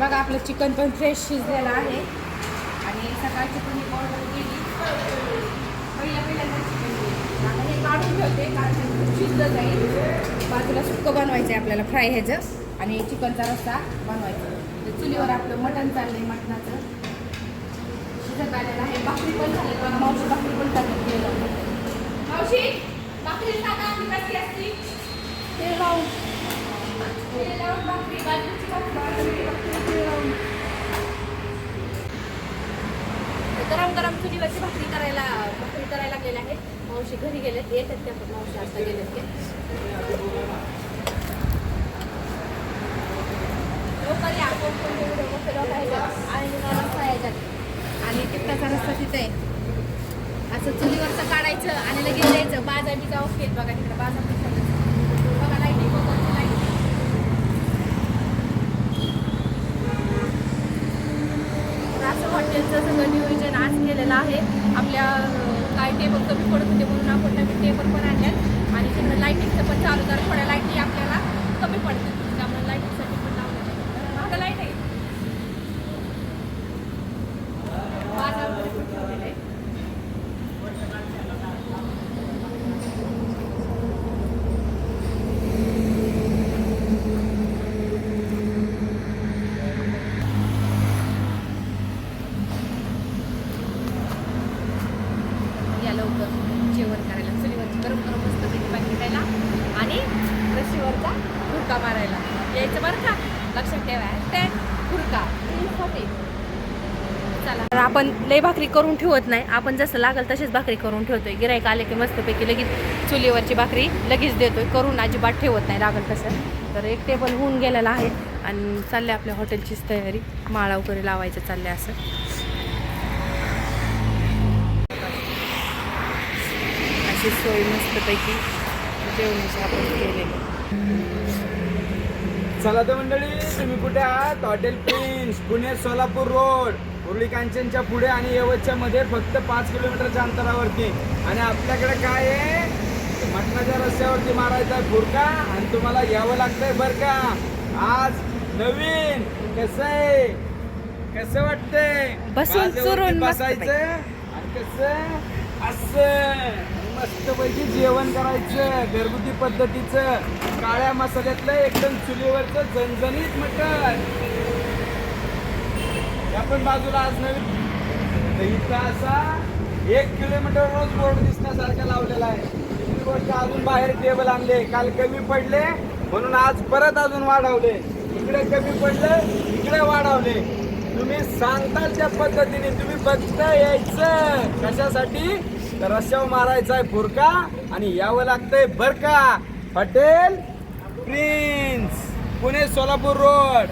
बघा आपलं चिकन पण फ्रेश शिजलेलं आहे. आणि सकाळची पण एक ऑर्डर केली. पहिल्या पहिल्यांदा चिकन आता हे काढून ठेवते कारण शिजलं जाईल. बाजूला सुक्कं बनवायचं आहे आपल्याला फ्राय ह्याचं. आणि चिकनचा रस्सा बनवायचा. तर चुलीवर आपलं मटण चाललंय मटणाचं. शिजत आलेलं आहे. भाकरी पण झाली. बघा मावशी भाकरी पण टाकत मावशी भाकरी कशी असती? ते लावून ते लावून भाकरी बाजरीची भाकरी भाकरी लावून तर गरम गरम चुलीवरची भाकरी करायला भाकरी करायला गेले आहेत. मावशी घरी गेलेत. आहेत त्या मावशी आता गेलेत ते. लोकांनी आपण आणि रस्ता आणि रस्ता तिथे आहे. असं चुलीवरचं काढायचं आणि लगेच द्यायचं बाजा बी जाऊ बघा तिकडे. बाजार हॉटेलचं सगळं नियोजन आज केलेलं आहे. आपल्या काय ते फक्त मी पडत होते म्हणून आपण नवीन टेबल पण आणल्यात आणि तिकडं लाईटिंगचं पण चालू जर थोड्या लाईटी आपल्याला कमी पडतात त्यामुळे लाईटिंगसाठी पण लावलं आहे मागं लाइट आहे बाजारमध्ये पण ठेवलेलं आहे या लवकर जेवण करायला चुलीवरची गरम गरम मस्त पैकी पाणी खायला आणि रस्सीवरचा हुरका मारायला. यायचं बरं का? लक्षात ठेवा. त्या हुरका. चला. तर आपण लय भाकरी करून ठेवत नाही. आपण जसं लागल तशीच भाकरी करून ठेवतोय. गिरायक आले की मस्तपैकी लगेच चुलीवरची भाकरी लगेच देतोय. करून अजिबात ठेवत नाही लागल तसं. तर एक टेबल होऊन गेलेला आहे. आणि चालले आपल्या हॉटेलचीच तयारी. माळा वगैरे लावायचं चालले असं. अशी सोय मस्तपैकी जेवणाची आपण केलेली. चला तर मंडळी तुम्ही कुठे आहात? Hotel prince Pune Solapur road. Urli कांचनच्या पुढे आणि यवतच्या मध्ये फक्त पाच किलोमीटरच्या अंतरावरती. आणि आपल्याकडे काय आहे? मटणाच्या रस्त्यावरती मारायचा आहे फुरका आणि तुम्हाला यावं लागतंय बर का आज नवीन कसं आहे? कसं वाटतंय? बसून चुरून बसायचं आणि कसं? असं. मस्तपैकी जेवण करायचं घरगुती पद्धतीचं काळ्या मसाल्यातलं एकदम चुलीवरचं झणझणीत मटण. आपण बाजूला आज नवीन इथं असा एक किलोमीटर रोज बोर्ड दिसण्यासारखा लावलेला आहे. दुसरी गोष्ट अजून बाहेर टेबल आणले काल कमी पडले म्हणून आज परत अजून वाढवले. इकडे कमी पडलं इकडे वाढवले. तुम्ही सांगताल त्या पद्धतीने तुम्ही बघता यायचं. कशासाठी? तर रस्त्यावर मारायचा आहे फुरका आणि यावं लागतंय बरका. Hotel prince Pune Solapur road.